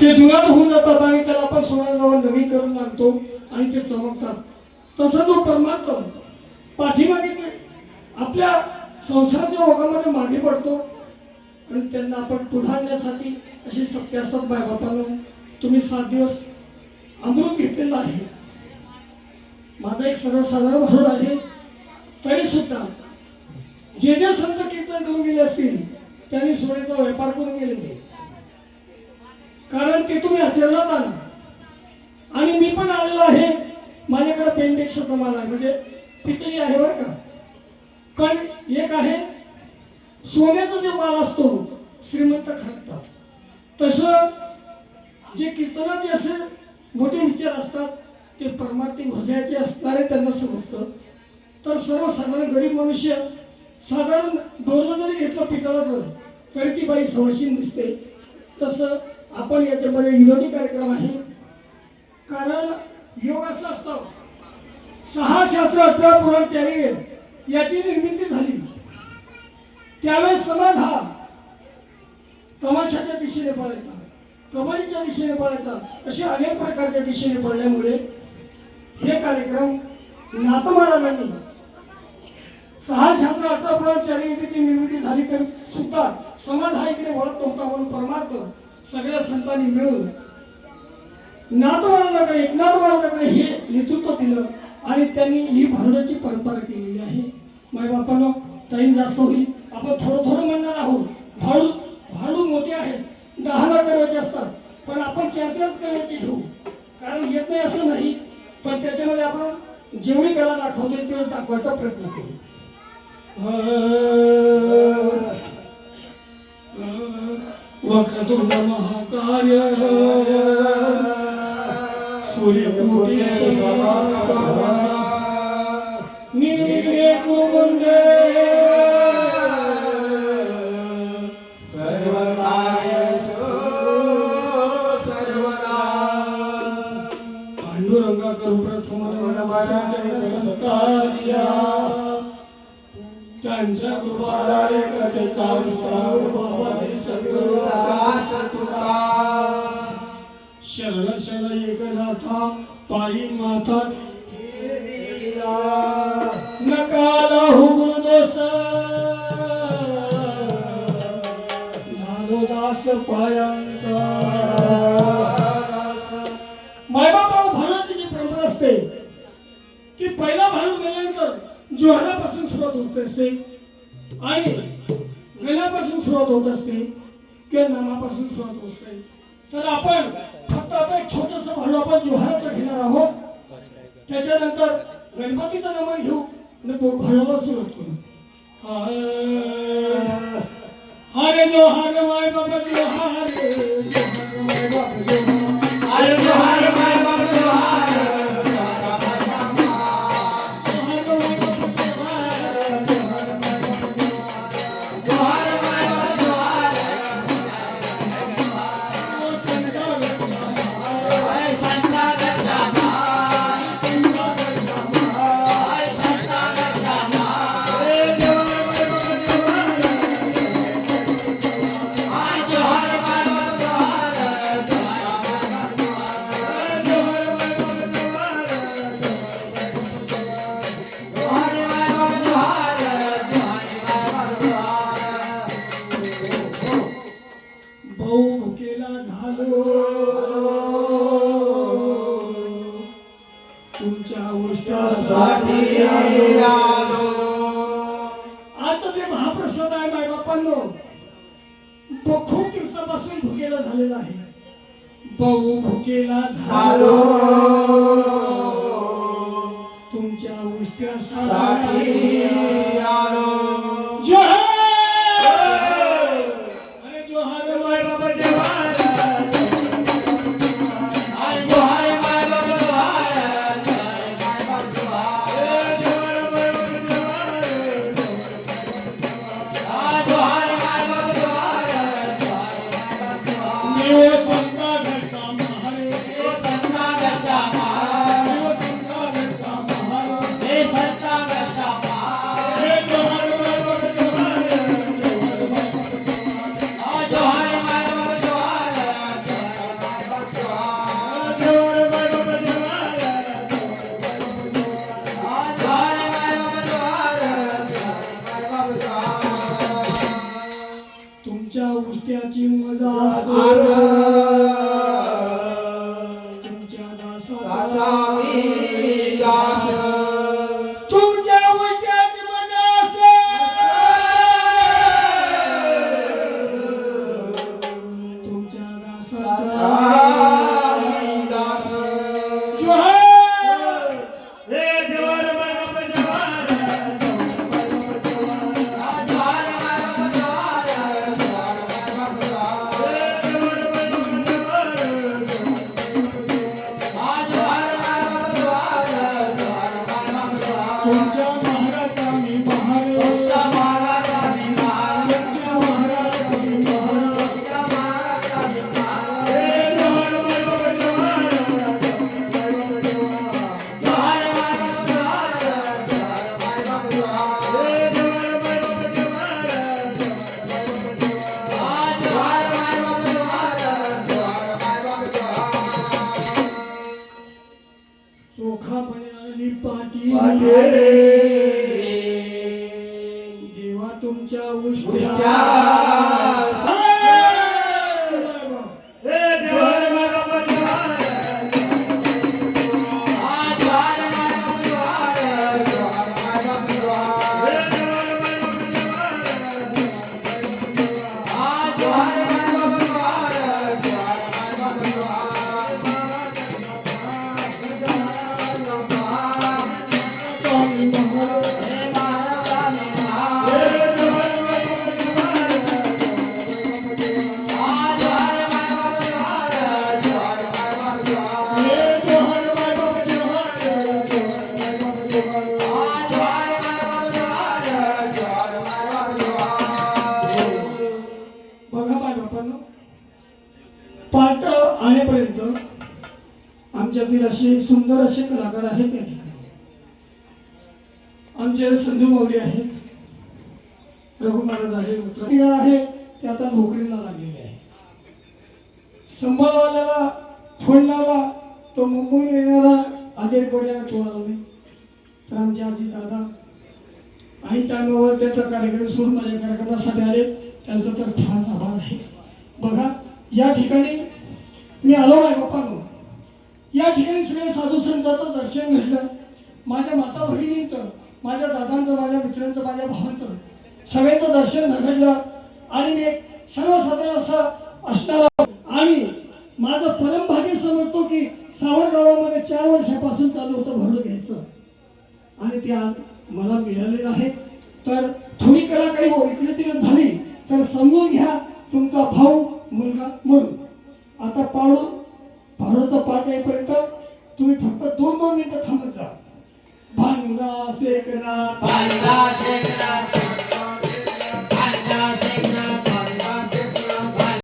ते जुनाट होऊन जातात आणि त्याला आपण सोन्याला नवीन करून लागतो आणि ते चमकतात. तसं तो परमात्मा पाठीमागे ते आपल्या संसाराच्या ओघामध्ये मागे पडतो आणि त्यांना आपण पुढे आणण्यासाठी अशी सत्य असतात बायबापानं तुम्ही सात दिवस अमृत घेतलेलं आहे. माझा एक सर्वसाधारण भरोड आहे तरी सुद्धा जे जे संत कीर्तन करून गेले असतील त्यांनी सोन्याचा व्यापार करून गेले ते. कारण ते तुम्ही आचरणात आला. आणि मी पण आलेलो आहे. माझ्याकडे पेंडेक्स माल आहे म्हणजे पितळी आहे बरं का. पण एक आहे सोन्याचा जे माल असतो श्रीमंत खरतात तसं जे कीर्तनाचे असे मोठे विचार असतात ते परमार्थी हृदयाचे असणारे त्यांना समजतं. तर सर्वसाधारण गरीब मनुष्य साधारण डोरलं जरी घेतलं पितळाचं तरी ती बाई सवशीन दिसते. तसं आपण याच्यामध्ये विनोदी कार्यक्रम आहे. कारण योग असं असतं. सहा शास्त्र अठरा पुराण याची निर्मिती झाली. त्यावेळेस समाज हा तमाशाच्या दिशेने पळायचा. कबड्डीच्या दिशेने पळायचा. असे अनेक प्रकारच्या दिशेने पडल्यामुळे हे कार्यक्रम नाथ महाराजांनी सहा शास्त्र अठरा पुराण निर्मिती झाली तर सुद्धा समाज हा इकडे वळत नव्हता म्हणून परमार्थ सगळ्या संतांनी मिळून नाथ महाराजाकडे एकनाथ महाराजाकडे हे नेतृत्व दिलं आणि त्यांनी ही भारताची परंपरा केलेली आहे. माझ्या बापांना टाईम जास्त होईल. आपण थोडं थोडं म्हणणार आहोत. भाडू भाडू मोठे आहेत. दहा लाख करायचे असतात. पण आपण चार चारच करायचे घेऊ. कारण येत नाही असं नाही. पण त्याच्यामध्ये आपण जेवढी कला दाखवतो तेवढं दाखवायचा प्रयत्न करू. वक्रतुंड महाकाय सूर्यकोटी समप्रभा निर्विघ्ने कुरुवन्दे पांडुरंगा करू प्रथम संताजिया त्यांच्या कटे चालू बाबा हे सगळं शरण शरण एकनाथा पायी माता नकाला हुगुळ दोस झालो दास पायांचा मायबापा भानाची जी परंपरा असते की पहिला भान गेल्यानंतर जोहरापासून सुरुवात होत असते आणि गणापासून सुरुवात होत असते किंवा नामापासून सुरुवात होत असते. तर आपण फक्त आता एक छोटस भांडू आपण जोहाराचं घेणार आहोत. त्याच्यानंतर गणपतीचं नमन घेऊ आणि पो- सुरुवात करू. भाऊ भुकेला झालो. तुमच्या उष्टासाठी आजचं जे महाप्रसाद आहे माय बापांनो तो खूप दिवसापासून भुकेला झालेला आहे. भाऊ भुकेला झालो. तुमच्या उष्ट्यासाठी Satami Dasa देवा. तुमच्या उष्ट्या आणेपर्यंत आमच्यातील असे सुंदर असे कलाकार आहेत या ठिकाणी. आमचे संधू माऊली आहेत. रघु महाराज आहे आहे ते आता नोकरीला लागलेले आहे संभाळवाल्याला फोडणारा तो मुंबईहून येणारा आजारी पडल्याने तो आला नाही. तर आमचे आजी दादा आई टायमावर त्याचा कार्यक्रम सोडून माझ्या कार्यक्रमासाठी आले. त्यांचा तर फार आभार आहे. बघा या ठिकाणी मी आलो आहे बाप्पानो या ठिकाणी सगळे साधू संतांचं दर्शन घडलं. माझ्या माता भगिनींचं माझ्या दादांचं माझ्या मित्रांचं माझ्या भावांचं सगळ्यांचं दर्शन घडलं. आणि मी एक सर्वसाधारण असा असणारा आणि माझं परमभाग्य समजतो की सावरगावामध्ये चार वर्षापासून चालू होतं भाडं घ्यायचं. आणि ते आज मला मिळालेलं आहे. तर थोडी कला काही हो इकडे तिकडे झाली. तर समजून घ्या तुमचा भाऊ मुलगा म्हणून. आता पाडू भारूचा पाठ येईपर्यंत तुम्ही फक्त दोन दोन मिनिटं थांबत जा. भांगला शेकना पाहिला शेकडा